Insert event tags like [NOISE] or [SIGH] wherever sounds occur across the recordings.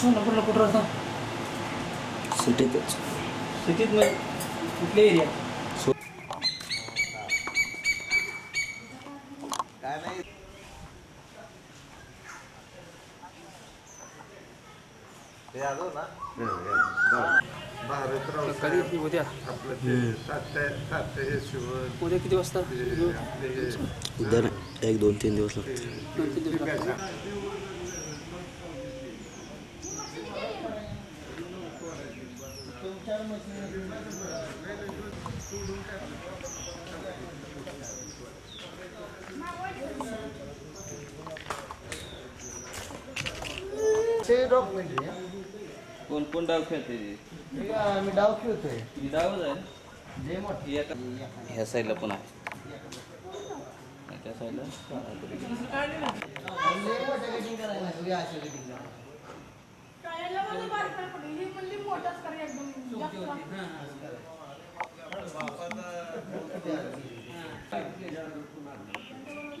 सोलापूरला कुठं राहता सिटीतच. सिटीत नाही कुठल्या एरिया? भारतराव कधी उद्या आपलं ते तात्या तात्या हे शिवण उद्या किती वाजता? ते आपले हे उद्या एक दोन तीन दिवस लागतात दोन तीन दिवस लागतात. कोण कोण डाव खेळते मी डाव खेळतोय. डावच आहे. जे मोठे. एका ह्या साईडला पण आहे. त्या साईडला. लय मोठे कटिंग करायला नाही, उद्या अशा कटिंग करा. मध्ये बारकाई पडली ही म्हणली मोठाच कर एकदम जास्त.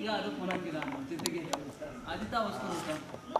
या केला तिथे गेला. आधी तावसकर होता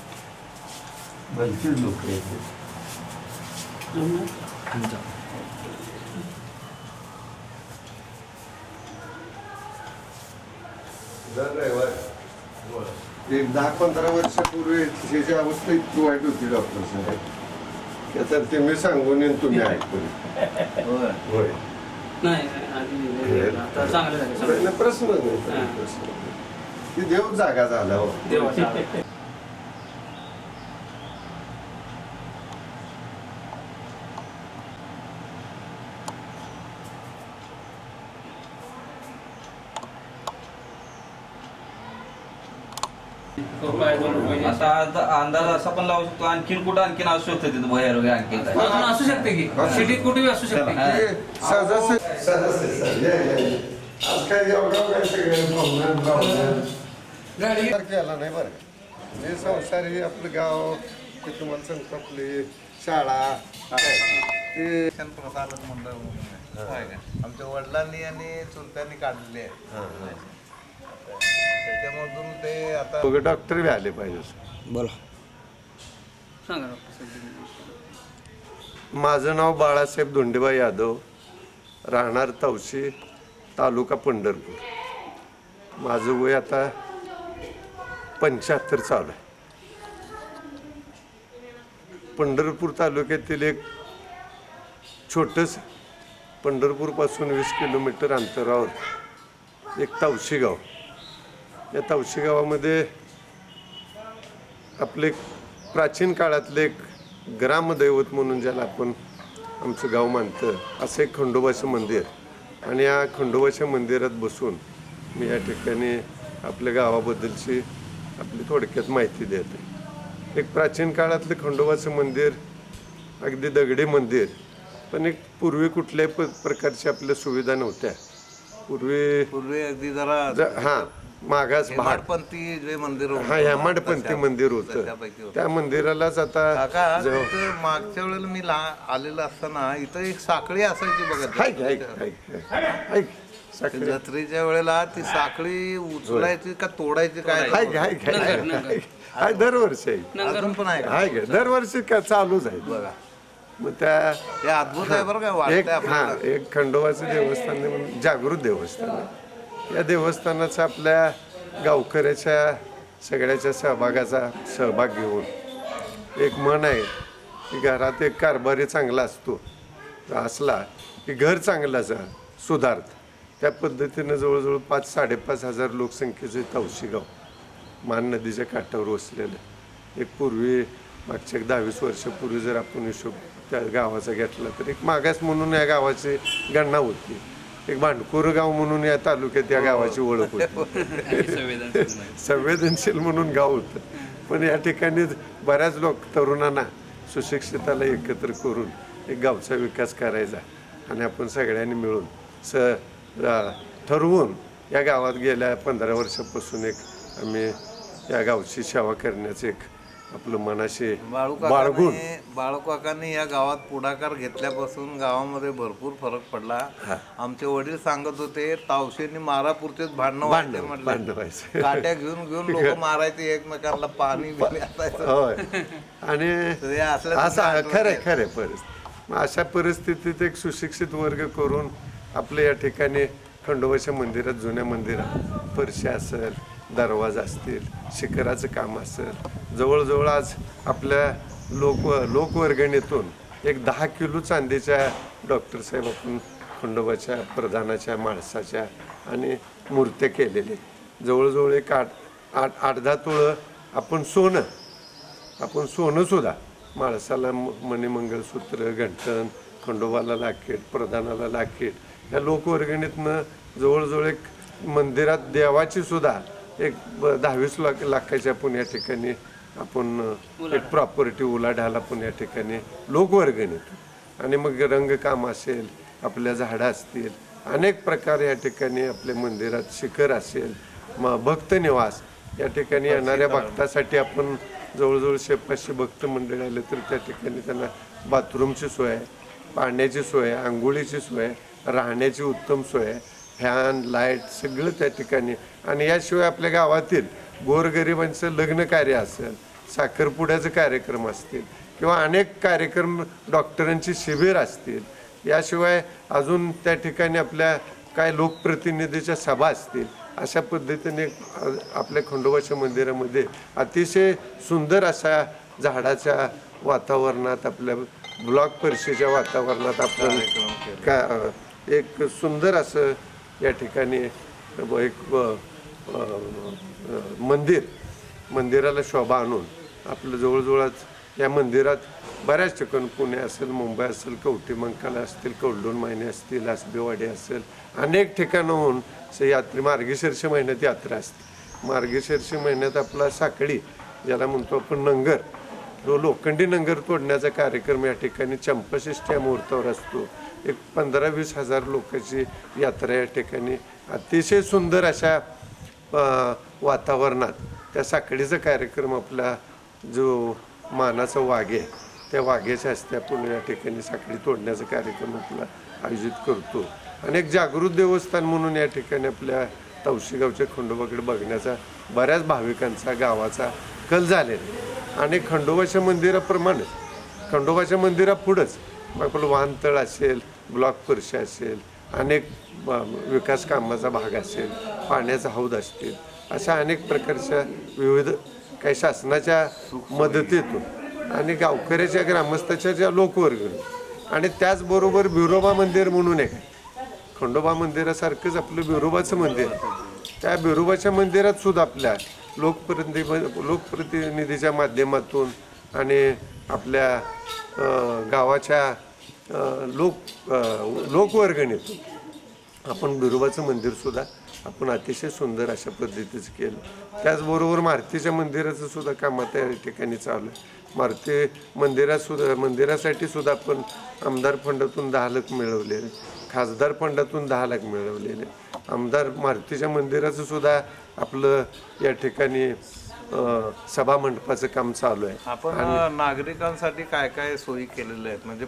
भलतीच लोक येते एक दहा पंधरा वर्षापूर्वी त्याची अवस्था इतकी वाईट होती डॉक्टर साहेब तर ते मी सांगून येईन तुम्ही ऐकून. होय. नाही प्रश्न नाही प्रश्न. ती देव जागा झाला हो देवाच्या आवाज. तो काय दोन रुपये आता अंदाज असा पण लावू शकतो. आणखीन कुठं आणखीन असू शकतं तिथं बाहेर वगैरे आणखीन काय. अजून असू शकते की. सिटीत कुठेही असू शकते. हा. आज काय काय सगळं नाही बरं. का. हे संसार हे आपलं गाव ते तुम्हाला सांगतो आपली शाळा. ते शिक्षण प्रसारक मंडळ म्हणून. आहे. आमच्या वडिलांनी आणि चुलत्यांनी काढलेले आहे. त्याच्यामधून ते आता डॉक्टर बी आले पाहिजे बोला. सांगा डॉक्टर साहेब. माझं नाव बाळासाहेब धोंडेबा यादव राहणार तवशी तालुका पंढरपूर. माझं वय आता पंच्याहत्तर चालू आहे. पंढरपूर तालुक्यातील एक छोटंच पंढरपूरपासून वीस किलोमीटर अंतरावर एक तावशी गाव. या तावशी गावामध्ये आपले प्राचीन काळातले एक ग्रामदैवत म्हणून ज्याला आपण आमचं गाव मानतं असं एक खंडोबाचं मंदिर. आणि या खंडोबाच्या मंदिरात बसून मी या ठिकाणी आपल्या गावाबद्दलची आपली थोडक्यात माहिती देते. एक प्राचीन काळातलं खंडोबाचं मंदिर अगदी दगडी मंदिर पण एक पूर्वी कुठल्याही प प्रकारची आपल्या सुविधा नव्हत्या. पूर्वी पूर्वी अगदी जरा हां. मागास भाग हेमाडपंथी जे मंदिर होतं, हा हेमाडपंथी तशा- मंदिर त्यापैकी होतं होतं. त्या मंदिरालाच आता काका मागच्या वेळेला मी लहान आलेलो असताना इथं एक साखळी असायची बघा हाय की, हाय की, हाय की, हाय की. हाय की. ते साखरे. जत्रेच्या वेळेला ती साखळी उचलायची का तोडायची काय हाय की, हाय की, हाय की, हाय की. हाय दरवर्षी आहे अजून पण आहे का? हाय का दरवर्षी का चालूच आहे बघा मग त्या हे अद्भुत आहे बरं का एक वाटतंय हा आपल्याला एक खंडोबाचं देवस्थान आहे म्हणून जागृत देवस्थान आहे. या देवस्थानाचा आपल्या गावकऱ्याच्या सगळ्याच्या सहभागाचा सहभाग घेऊन एक म्हण आहे की घरात एक कारभारी चांगला असतो असला की घर चांगलाच सुधारत. त्या पद्धतीनं जवळजवळ पाच साडेपाच हजार लोकसंख्येचे तवशी गाव मान नदीच्या काठावर वसलेलं. एक पूर्वी मागच्या एक दहावीस वर्षापूर्वी जर आपण हिशोब त्या गावाचा घेतला तर एक मागास म्हणून या गावाची गणना होती. एक भांडकोर गाव म्हणून या तालुक्यात या गावाची ओळख होती. संवेदनशील म्हणून गाव होतं. पण या ठिकाणी बऱ्याच लोक तरुणांना सुशिक्षिताला एकत्र करून एक गावचा विकास करायचा आणि आपण सगळ्यांनी मिळून स ठरवून या गावात गेल्या पंधरा वर्षापासून एक आम्ही या गावची सेवा करण्याचं एक आपलं मनाशी बाळगून. बाळूकाकांनी बाळूकाकांनी या गावात पुढाकार घेतल्यापासून गावामध्ये भरपूर फरक पडला. आमचे वडील सांगत होते तावशेनी मारापुरतेच भांडणं भांडणं- व्हायचे. म्हटलं. काट्या घेऊन घेऊन लोक [LAUGHS] मारायचे एकमेकांना पाणी [LAUGHS] आणि हे असं खरंय खरंय परिस्थिती. मग अशा परिस्थितीत एक सुशिक्षित वर्ग करून आपल्या या ठिकाणी खंडोबाच्या मंदिरात जुन्या मंदिरात फरशी असेल दरवाजा असतील शिखराचं काम असेल. जवळजवळ आज आपल्या लोक लोकवर्गणीतून एक दहा किलो चांदीच्या डॉक्टर साहेब आपण खंडोबाच्या प्रधानाच्या माणसाच्या आणि मूर्त्या केलेल्या आहेत. जवळजवळ एक आठ आठ आठ दहा तोळं आपण सोनं आपण सोनंसुद्धा माणसाला म- मणिमंगळसूत्र घंटण खंडोबाला लाकीट प्रधानाला लाकीट ह्या लोकवर्गणीतनं जवळजवळ एक मंदिरात देवाची सुद्धा एक दहावीस लाख लाखाच्या आपण या ठिकाणी आपण एक प्रॉपर्टी उलाढाल आपण या ठिकाणी लोकवर्गणीत आणि मग रंगकाम असेल आपल्या झाडं असतील अनेक प्रकार या ठिकाणी आपल्या मंदिरात शिखर असेल म भक्त निवास या ठिकाणी येणाऱ्या भक्तासाठी आपण जवळजवळ शे पाचशे भक्त मंडळी आले तर त्या ठिकाणी त्यांना बाथरूमची सोय आहे पाण्याची सोय आहे आंघोळीची सोय आहे राहण्याची उत्तम सोय आहे फॅन लाइट सगळं त्या ठिकाणी आणि याशिवाय आपल्या गावातील गोरगरिबांचं लग्न कार्य असेल साखरपुड्याचे कार्यक्रम असतील किंवा अनेक कार्यक्रम डॉक्टरांची शिबिर असतील याशिवाय अजून त्या ठिकाणी आपल्या काय लोकप्रतिनिधीच्या सभा असतील अशा पद्धतीने आपल्या खंडोबाच्या मंदिरामध्ये अतिशय सुंदर अशा झाडाच्या वातावरणात आपल्या ब्लॉक परिषदेच्या वातावरणात आपण का एक सुंदर असं या ठिकाणी एक मंदिर मंदिराला शोभा आणून आपलं जवळजवळच या मंदिरात बऱ्याच ठिकाणी पुणे असेल मुंबई असेल कवठी मंकाला असतील कौलडून महिने असतील आसबेवाडी असेल अनेक ठिकाणाहून स- यात्रे मार्गशीर्ष महिन्यात यात्रा असते. मार्गशीर्ष महिन्यात आपला साखळी ज्याला म्हणतो आपण नंगर जो लोखंडी नंगर तोडण्याचा कार्यक्रम या ठिकाणी चंपशिष्ट या मुहूर्तावर असतो. एक पंधरा वीस हजार लोकांची यात्रा या ठिकाणी. अतिशय सुंदर अशा वातावरणात त्या साखळीचा कार्यक्रम आपला जो मानाचा वाघे त्या वाघ्याच्या हस्ते आपण या ठिकाणी साखळी तोडण्याचा कार्यक्रम आपला आयोजित करतो आणि एक जागृत देवस्थान म्हणून या ठिकाणी आपल्या तवशीगावच्या खंडोबाकडे बघण्याचा बऱ्याच भाविकांचा गावाचा कल झालेला आहे. आणि खंडोबाच्या मंदिराप्रमाणे खंडोबाच्या मंदिरापुढंच मग आपलं वाहनतळ असेल ब्लॉक फरशी असेल अनेक विकास कामाचा भाग असेल पाण्याचा हौद असतील अशा अनेक प्रकारच्या विविध काही शासनाच्या मदतीतून आणि गावकऱ्याच्या ग्रामस्थाच्या ज्या लोकवर्ग आणि त्याचबरोबर बिरोबा मंदिर म्हणून एक आहे. खंडोबा मंदिरासारखंच आपलं बिरोबाचं मंदिर त्या बिरोबाच्या मंदिरात सुद्धा आपल्या लोकप्रति लोकप्रतिनिधीच्या माध्यमातून आणि आपल्या गावाच्या लोक अं, लोकवर्गणीतून आपण बिरोबाचं मंदिरसुद्धा आपण अतिशय सुंदर अशा पद्धतीचं केलं. त्याचबरोबर मारुतीच्या मंदिराचं सुद्धा काम आता या ठिकाणी चालू आहे. मारुती मंदिरासुद्धा मंदिरासाठी सुद्धा आपण आमदार फंडातून दहा लाख मिळवलेले खासदार फंडातून दहा लाख मिळवलेले. आमदार मारुतीच्या मंदिराचं सुद्धा आपलं या ठिकाणी सभा मंडपाचं काम चालू आहे. आपण नागरिकांसाठी काय काय सोयी केलेल्या आहेत? म्हणजे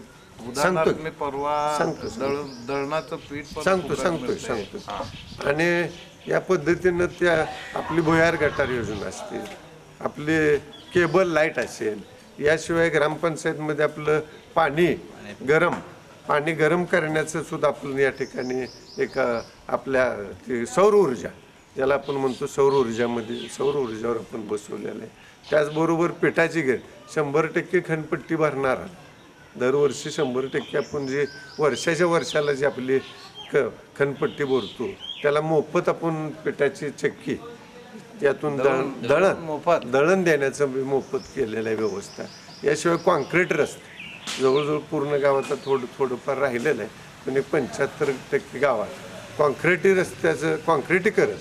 उदाहरणार्थ मी परवा सांगतो, दळ- दळणाचं पीठ पण सांगतो फुकट. सांगतो आणि या पद्धतीनं त्या आपली भुयार गटार योजना असतील आपली केबल लाइट असेल याशिवाय ग्रामपंचायतमध्ये आपलं पाणी गरम पाणी गरम करण्याचं सुद्धा आपण या ठिकाणी एक अ, आपल्या ती सौर ऊर्जा ज्याला आपण म्हणतो सौर ऊर्जामध्ये सौर ऊर्जावर आपण बसवलेलं आहे. त्याचबरोबर पेटाची गेट शंभर टक्के खनपट्टी भरणारा दरवर्षी शंभर टक्के आपण जे वर्षाच्या वर्षाला जी आपली ख खनपट्टी भरतो त्याला मोफत आपण पिठाची चक्की यातून दळण दळण मोफत. दळण देण्याचं मोफत केलेलं आहे व्यवस्था. याशिवाय कॉन्क्रीट रस्ते. जवळजवळ पूर्ण गावाचा थोडं थोडंफार राहिलेलं आहे पण एक पंच्याहत्तर टक्के गावात कॉन्क्रिटी रस्त्याचं कॉन्क्रिटीकरण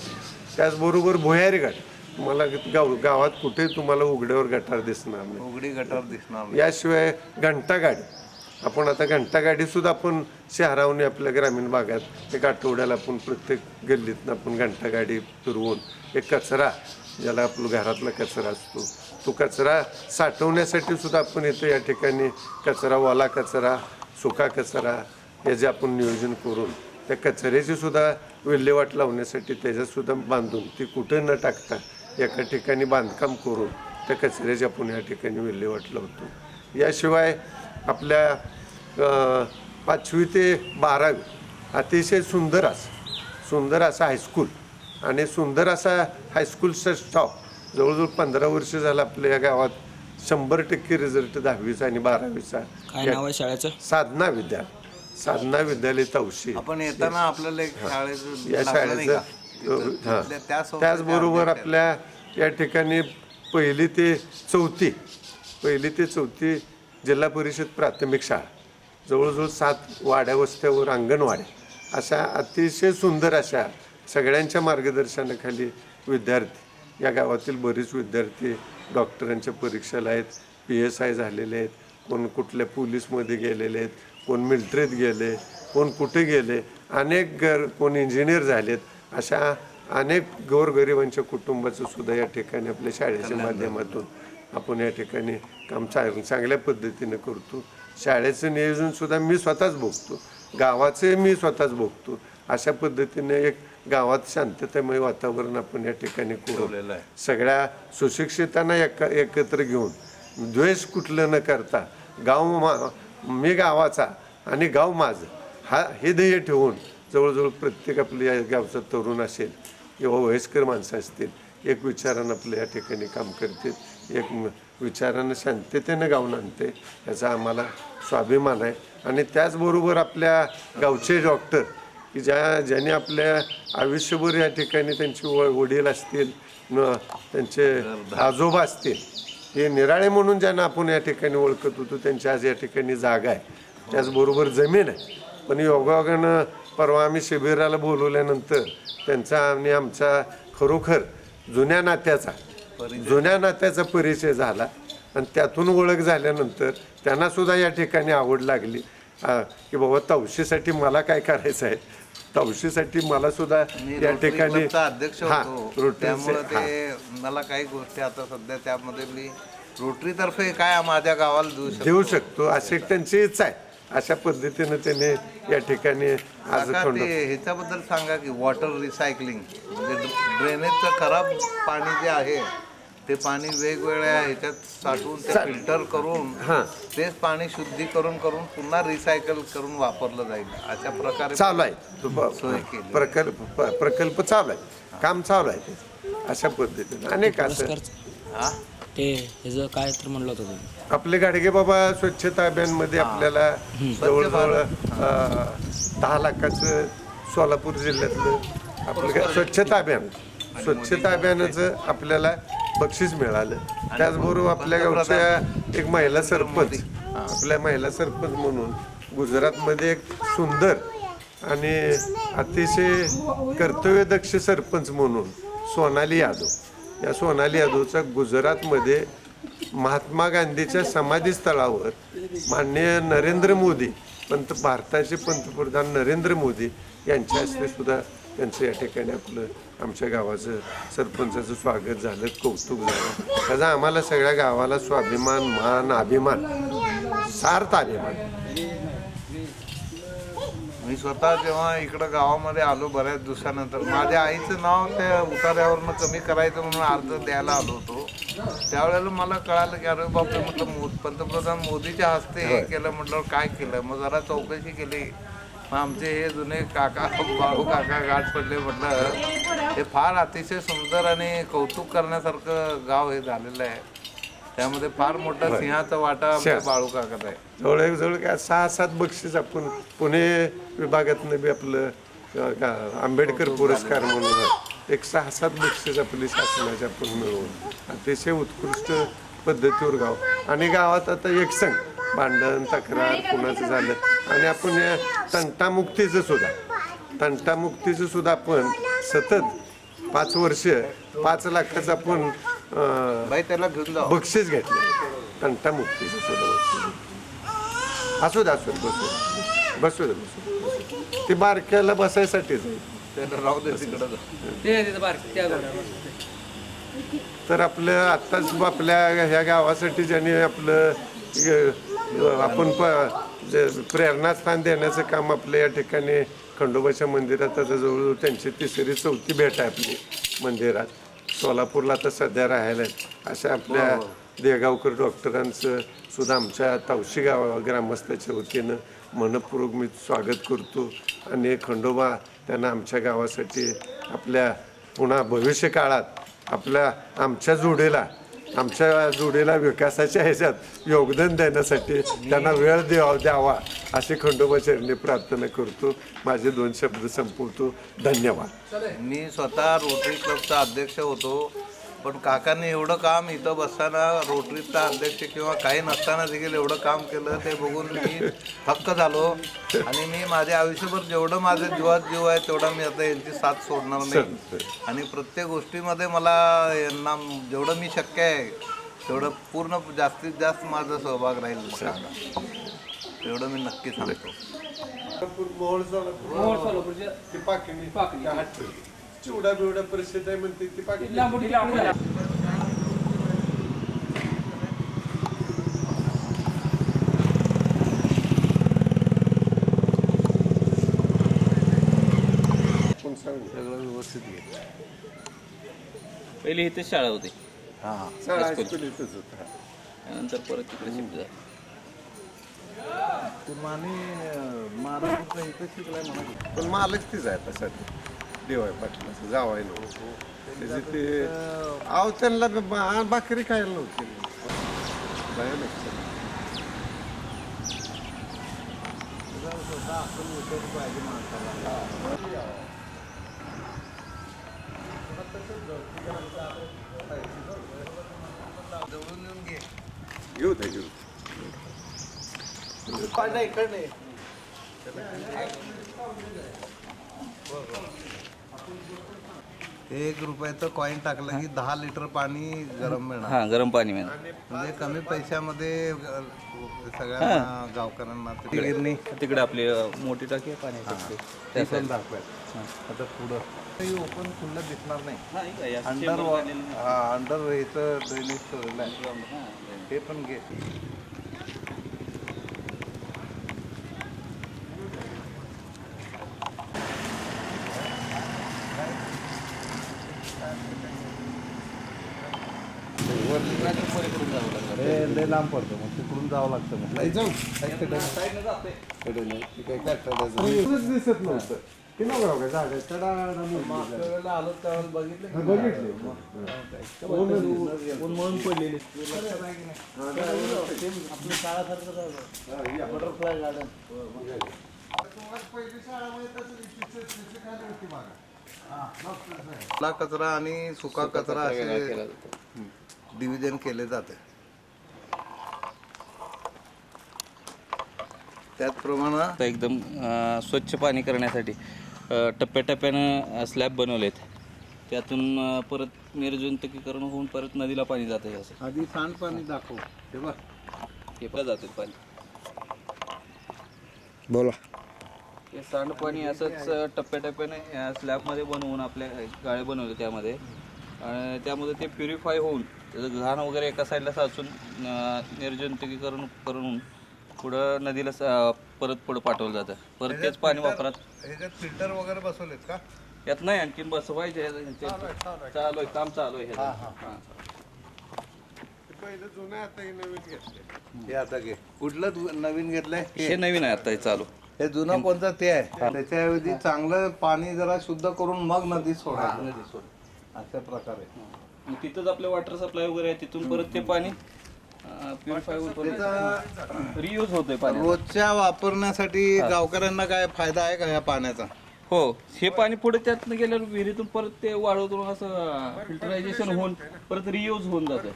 त्याचबरोबर भुयारी घाट. तुम्हाला गाव गावात कुठे तुम्हाला उघड्यावर गटार दिसणार नाही उघडी गटार दिसणार नाही. याशिवाय घंटागाडी आपण आता घंटागाडी सुद्धा आपण शहराहून आपल्या ग्रामीण भागात एक आठवड्याला आपण प्रत्येक गल्लीतनं आपण घंटागाडी फिरवून एक कचरा ज्याला आपलं घरातला कचरा असतो तो कचरा साठवण्यासाठी सुद्धा आपण इथं या ठिकाणी कचरा वाला कचरा सुका कचरा याचे आपण नियोजन करून त्या कचऱ्याची सुद्धा विल्हेवाट लावण्यासाठी त्याच्यात सुद्धा बांधून ती कुठं न टाकता एका ठिकाणी बांधकाम करून त्या कचऱ्याची आपण या ठिकाणी विल्हेवाट लावतो याशिवाय आपल्या पाचवी ते बारावी अतिशय सुंदर असं सुंदर असा हायस्कूल आणि सुंदर असा हायस्कूलचा स्टॉप जवळजवळ पंधरा वर्ष झालं आपल्या या गावात शंभर टक्के रिझल्ट दहावीचा आणि बारावीचा. काय नाव आहे शाळेचं? साधना विद्यालय. साधना विद्यालय तवशी. आपण येताना आपल्याला या शाळेचं हां. त्याचबरोबर त्या आपल्या या ठिकाणी पहिली ते चौथी पहिली ते चौथी जिल्हा परिषद प्राथमिक शाळा जवळजवळ सात वाड्या वस्त्यावर अंगणवाड्या अशा अतिशय सुंदर अशा सगळ्यांच्या मार्गदर्शनाखाली विद्यार्थी या गावातील बरेच विद्यार्थी डॉक्टरांच्या परीक्षेला आहेत पी एस आय झालेले आहेत कोण कुठल्या पोलीसमध्ये गेलेले आहेत कोण मिलिटरीत गेले कोण कुठे गेले अनेक गर कोण इंजिनियर झालेत अशा अनेक गोरगरिबांच्या कुटुंबाचं सुद्धा या ठिकाणी आपल्या शाळेच्या माध्यमातून आपण या ठिकाणी काम चांग चांगल्या पद्धतीनं करतो. शाळेचं नियोजन सुद्धा मी स्वतःच बघतो. गावाचे मी स्वतःच बघतो. अशा पद्धतीने एक गावात शांततामय वातावरण आपण या ठिकाणी करू ठेवलेलं आहे. सगळ्या सुशिक्षितांना एक एकत्र घेऊन द्वेष कुठलं न करता गाव मा मी गावाचा आणि गाव माझं हा हे ध्येय ठेवून जवळजवळ प्रत्येक आपल्या या गावचा तरुण असेल किंवा वयस्कर माणसं असतील एक विचारानं आपल्या या ठिकाणी काम करतील एक विचारानं शांततेनं गावून आणते याचा आम्हाला स्वाभिमान आहे. आणि त्याचबरोबर आपल्या गावचे डॉक्टर की ज्या ज्याने आपल्या आयुष्यभर या ठिकाणी त्यांचे व वडील असतील त्यांचे आजोबा असतील हे निराळे म्हणून ज्यांना आपण या ठिकाणी ओळखत होतो त्यांची आज या ठिकाणी जागा आहे. त्याचबरोबर जमीन आहे. पण योगायोगानं परवा आम्ही शिबिराला बोलवल्यानंतर त्यांचा आणि आमचा खरोखर जुन्या नात्याचा जुन्या नात्याचा परिचय झाला. आणि त्यातून ओळख झाल्यानंतर त्यांना सुद्धा या ठिकाणी आवड लागली. की बाबा तवशीसाठी मला काय करायचं आहे? तवशीसाठी मला सुद्धा या ठिकाणी अध्यक्ष मला काही गोष्टी आता सध्या त्यामध्ये मी रोटरी तर्फे काय माझ्या गावाला देऊ शकतो? देऊ शकतो अशी त्यांची इच्छा आहे. अशा पद्धतीने त्याने या ठिकाणी आज काका, ह्याच्याबद्दल सांगा की वॉटर रिसायकलिंग म्हणजे ड्रेनेजचं खराब पाणी जे आहे ते पाणी वेगवेगळ्या ह्याच्यात साठवून ते फिल्टर करून हां. तेच पाणी शुद्धीकरण करून पुन्हा रिसायकल करून वापरलं जाईल. अशा प्रकारे चालू आहे. तो प- सोय केली. प्रकल्प प- प्रकल्प चालू आहे. काम चालू आहे ते. अशा पद्धतीने. अनेक असं हा? ते ह्याचं काय तर म्हणलं होतं तुम्ही. आपले गाडगे बाबा स्वच्छता अभियानमध्ये आपल्याला जवळजवळ अं, दहा लाखाचं सोलापूर जिल्ह्यातलं आपलं काय? स्वच्छता अभियान. स्वच्छता अभियानाचं आपल्याला बक्षीस मिळालं. त्याचबरोबर आपल्या गावच्या एक महिला सरपंच आपल्या महिला सरपंच म्हणून गुजरातमध्ये एक सुंदर आणि अतिशय कर्तव्यदक्ष सरपंच म्हणून सोनाली यादव. या सोनाली यादवचा गुजरातमध्ये महात्मा गांधीच्या समाधीस्थळावर माननीय नरेंद्र मोदी पंत भारताचे पंतप्रधान नरेंद्र मोदी यांच्या हस्ते सुद्धा त्यांचं या ठिकाणी आपलं आमच्या गावाचं सरपंचाचं स्वागत झालं कौतुक झालं. त्याचा आम्हाला सगळ्या गावाला स्वाभिमान मान अभिमान सार्थ अभिमान. मी स्वतः जेव्हा इकडं गावामध्ये आलो बऱ्याच दिवसानंतर माझ्या आईचं नाव त्या उतार्यावरनं कमी करायचं म्हणून अर्ज द्यायला आलो होतो. त्यावेळेला मला कळालं की अरे बापरे म्हटलं मो पंतप्रधान मोदीच्या हस्ते हे केलं म्हटलं काय केलं? मग जरा चौकशी केली. मग आमचे हे जुने काका बाळू काका गाठ पडले म्हटलं. हे फार अतिशय सुंदर आणि कौतुक करण्यासारखं गाव हे झालेलं आहे. त्यामध्ये फार मोठा सिंहाचा वाटा आमच्या बाळू काकात आहे. जवळ जवळ काय सहा सात बक्षीस आपण पुणे विभागातनं बी आपलं का- आंबेडकर पुरस्कार म्हणून एक सहा सात बक्षीस आपली शासनाच्या आपण मिळवून. अतिशय उत्कृष्ट पद्धतीवर गाव. आणि गावात आता एक संघ. भांडण तक्रार कुणाचं झालं. आणि आपण या तंटामुक्तीचं सुद्धा. तंटामुक्तीचं सुद्धा आपण सतत पाच वर्ष पाच लाखाचं आपण त्याला घेऊन बक्षीस घेतलं. बक्षीस. असू दे असू दे बसू दे. बसू दे बसू दे. ते बारक्याला बसायसाठीच राहू दे तिकडं तर आपलं आत्ताच आपल्या ह्या गावासाठी ज्यांनी आपलं आपण प- जे प्रेरणास्थान देण्याचं काम आपल्या या ठिकाणी खंडोबाच्या मंदिरात आता जवळजवळ त्यांची तिसरी चौथी भेट आहे आपली मंदिरात. सोलापूरला आता सध्या राहायला. अशा आपल्या देगावकर डॉक्टरांचं सुद्धा आमच्या तावशी गाव ग्रामस्थाच्या वतीनं मनपूर्वक मी स्वागत करतो आणि खंडोबा त्यांना आमच्या गावासाठी आपल्या पुन्हा भविष्य काळात आपल्या आमच्या जोडीला आमच्या जोडीला विकासाच्या ह्याच्यात योगदान देण्यासाठी त्यांना वेळ द्यावा द्यावा अशी खंडोबा चरणी प्रार्थना करतो. माझे दोन शब्द संपवतो. धन्यवाद. मी स्वतः रोटरी क्लबचा अध्यक्ष होतो. पण काकांनी एवढं काम इथं बसताना रोटरीचा अध्यक्ष किंवा काही नसताना देखील एवढं काम केलं ते बघून मी हक्क झालो. आणि मी माझ्या आयुष्यभर जेवढं माझं जीवात जीव आहे तेवढा मी आता यांची साथ सोडणार नाही. आणि प्रत्येक गोष्टीमध्ये मला यांना जेवढं मी शक्य आहे तेवढं पूर्ण जास्तीत जास्त माझा सहभाग राहील एवढं मी नक्की सांगतो. चिवडा बिवडा परिषद आहे म्हणते ती घे पहिली इथे शाळा होती. हां. इथंच. त्यानंतर परत तिकडे शिफ्ट झाली. माने महाराष्ट्रात इथं शिकलाय म्हणा. पण मालक तीच आहे आता सध्या. देवाय पाटलाचं जावाय नव्हतं त्याचे ते अहो त्यांना बा- भाकरी खायला नव्हती भयानक सगळं. घेऊ दे घेऊ एक रुपयाचं कॉईन टाकलं की दहा लिटर पाणी गरम मिळणार. हां गरम पाणी मिळणार. म्हणजे कमी पैशामध्ये सगळ्या गावकऱ्यांना ते गिरणी. तिकडे आपली अ, मोठी टाकी आहे पाण्याची. ते दाखवायचं आता पुढं. ओपन खुल्लं दिसणार नाही. अंडर हा अंडर इथं ड्रेनेज ठेवलेलं आहे. हे पण घे. लय लांब पडतं मग तिकडून जावं लागतं मग दिसत नव्हतं की नव्हतं का झाड तडाडा मोठी आलो बघितलं बघितले म्हणून पडलेली कचरा आणि सुका कचरा असे डिव्हिजन केले जाते. त्याचप्रमाणे एकदम अ, स्वच्छ पाणी करण्यासाठी अ, टप्प्याटप्प्यानं स्लॅब बनवलेत. त्यातून अ, परत निर्जंतुकीकरण होऊन परत नदीला पाणी जातं हे असं. आधी सांडपाणी दाखव. हे बघ. हे पण जाते पाणी. बोला. हे सांडपाणी असंच अ, टप्प्याटप्प्याने या स्लॅबमध्ये बनवून आपल्या गाळे बनवले त्यामध्ये. आणि त्यामध्ये ते प्युरिफाय होऊन त्याचं घाण वगैरे एका साईडला साचून निर्जंतुकीकरण करून पुढं नदीला स- परत पुढं पाठवलं जातं. परत तेच पाणी वापरात. ह्याच्यात फिल्टर वगैरे बसवलेत का? यात नाही आणखीन बसवायचे चालू आहे काम चालू आहे ह्याचं. हां. पहिलं जुनं आहे, आता हे नवीन घेतले हे आता घे. कुठलं तू नवीन घेतलंय? हे हे. नवीन आहे आता हे चालू. हे जुनं कोणतं ते आहे? त्याच्याऐवजी चांगलं पाणी जरा शुद्ध करून मग नदीत सोडायचं. अशा प्रकारे. मग तिथंच आपलं वॉटर सप्लाय वगैरे आहे तिथून परत ते पाणी प्युरिफाय रियूज होतंय पाणी रोजच्या वापरण्यासाठी गावकऱ्यांना काय फायदा आहे का ह्या पाण्याचा? हो हे पाणी पुढे त्यातनं गेल्यावर विहिरीतून परत ते वाळवतून असं फिल्टरायझेशन होऊन परत रियूज होऊन जातं.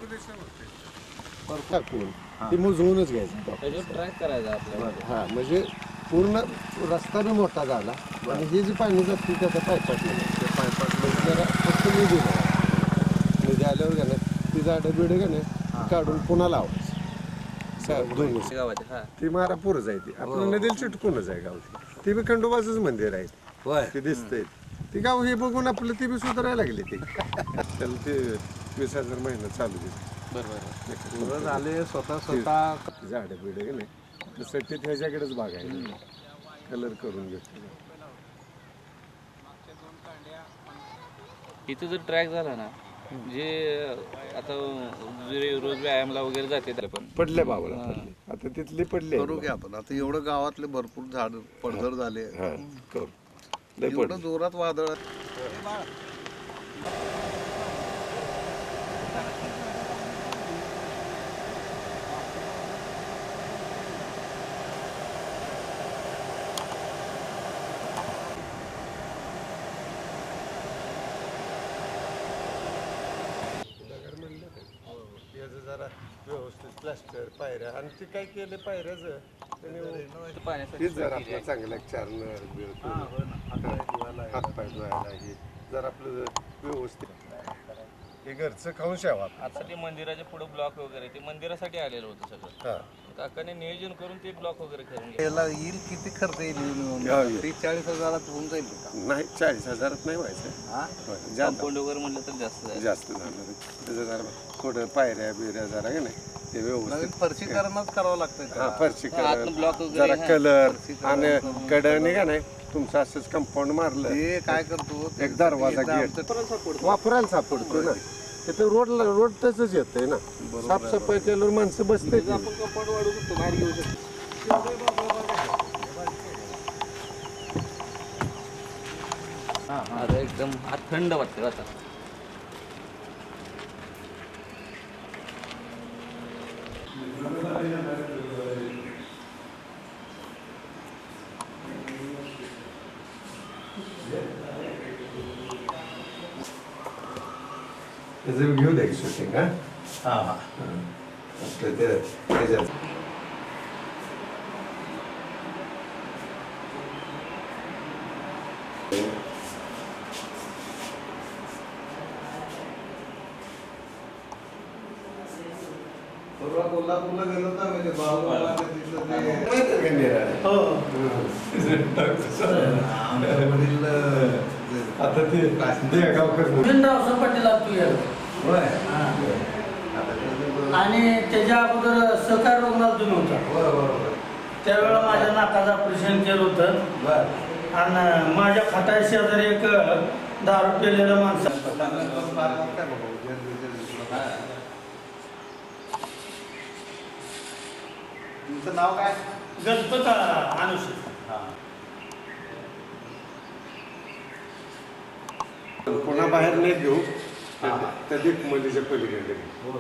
टाकून ती मुजवूनच घ्यायचं. ट्रॅक करायचा आपल्याला. हा म्हणजे पूर्ण रस्ता बी मोठा झाला. आणि हे जे पाणी जाते त्याचा पायपाट फक्त निधी निधी आल्यावर का नाही ती झाडं बिडं का नाही काढून पुन्हा लावायचं सा- दोन वर्ष. गावाचे हा. ती जायती आपल्या नदीला चिटकूनच आहे गाव ते बी खंडोबाचंच मंदिर आहे. ते दिसतंय. ती गाव हे बघून आपलं ती बी सुधारायला लागली ते. त्याला ते वीस हजार महिना चालू दे झाले स्वतः स्वतः. झाडं बिडं का नाही ते ह्याच्याकडेच बघायला कलर करून घेतो इथं जर ट्रॅक झाला ना जे आता जे रोज व्यायामला वगैरे जाते त्याला पण. पडले बाबा पडले. आता तिथले पडले. करू की आपण. आता एवढं गावातले भरपूर झाड पडझड झाले. हा एवढं जोरात वादळ प्लास्टर पायऱ्या. आणि ते काय केलं पायऱ्याचं. त्याने पाण्यासाठी जरा आपलं चांगलं एक चार नळ बिळ हात पाय धुवायला हे जर आपलं व्यवस्थित. हे घरचं खाऊन शेवा आता ते मंदिराच्या पुढे ब्लॉक वगैरे ते मंदिरासाठी आलेलं होतं सगळं. हा. काकाने नियोजन करून ते ब्लॉक वगैरे करून घ्या याला येईल किती खर्च येईल? हा. तीस चाळीस हजारात होऊन जाईल का? नाही चाळीस हजारात नाही व्हायचं. हा? होय, कंपाऊंड वगैरे म्हणलं तर जास्त जाईल जास्त झालं त्याचं जरा थोडं पायऱ्या बिऱ्या जरा का नाही. ते नवीन व्यवस्थित फरशीकरणच करावं लागतंय हा. फरशी आतनं block वगैरे, जरा हा. कलर आणि कडणी का नाही तुमचं असंच कंपाऊंड मारलं. ते काय करतो एक दरवाजा आमचं- वापरायला सापडतो ना. रोडला रोड तसंच येतंय ना. साफसफाई केल्यावर माणसं बसते आता एकदम आत थंड वाटते आता. त्याचं घेऊ दे शूटिंग हा आपलं ते त्याच्यात परवा कोल्हापूरला गेलो ना म्हणजे ते- का आता ते गावकर पाटील होय. आणि त्याच्या अगोदर सहकार रुग्णात तुम्ही होता. होय, होय, होय. त्यावेळेला माझ्या नाकाचं ऑपरेशन केलं होतं. बरं. आणि माझ्या खटाय शेजारी एक दारू पिलेलं माणसं तुमचं नाव काय? गणपत अनुष. पुन्हा बाहेर नाही घेऊ. त्या दिकमलीच्या पलीकडे घेऊ.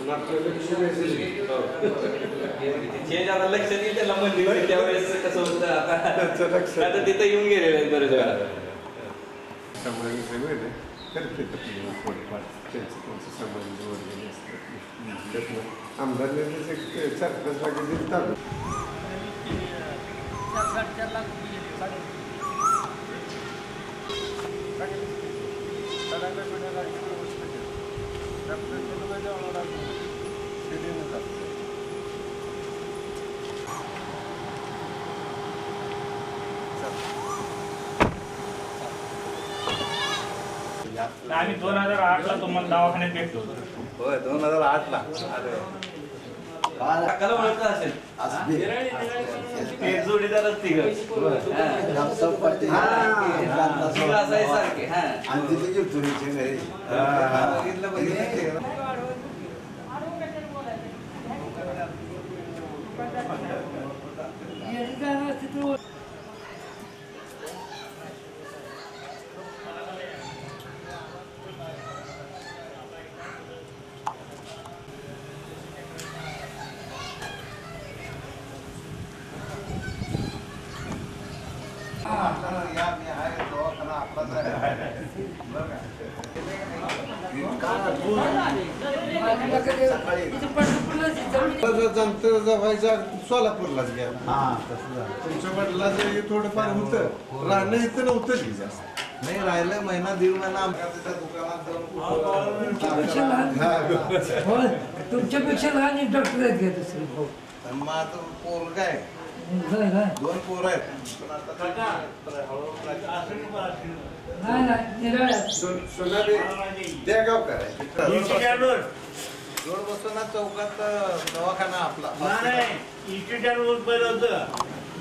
आणि आपलं लक्ष नाही. चेंज आता लक्ष देईल त्याला मंदिर त्यावेळेस कसं होतं आता? लक्ष आता तिथं येऊन गेलेले बरेच वेळा. करते आपल्याला थोडंफार. त्यांचं त्यांचं संबंध वगैरे असतात त्यातनं आमदारने एक चार पाच जागे दिली आम्ही दोन हजार आठ ला तुम्हाला दवाखान्यात भेटतो होतो. होय दोन हजार आठ ला अरे. काकाला ओळखलं असेल. ते जोडीदार सारखे Yeah, you got to do it. सोलापूरलाच गेला तुमच्या थोडंफार होतं राहणं इथं नव्हतं की जास्त नाही राहिलं महिना दीड महिना आमच्या तिथं दुकानात जाऊन तुमच्यापेक्षा लहान डॉक्टर आहेत पोरगा आहे. दोन पोर आहेत नाही नाही निराळ्यात. सो- सोनाली त्या गाव करायचं रोड चौकात दवाखाना आपला लांबची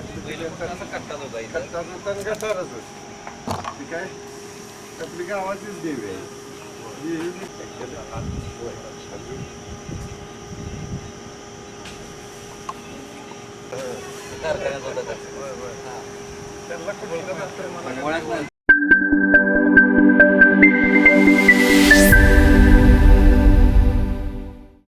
ठेवू? असं कट्टाच होता इथं खताचं तण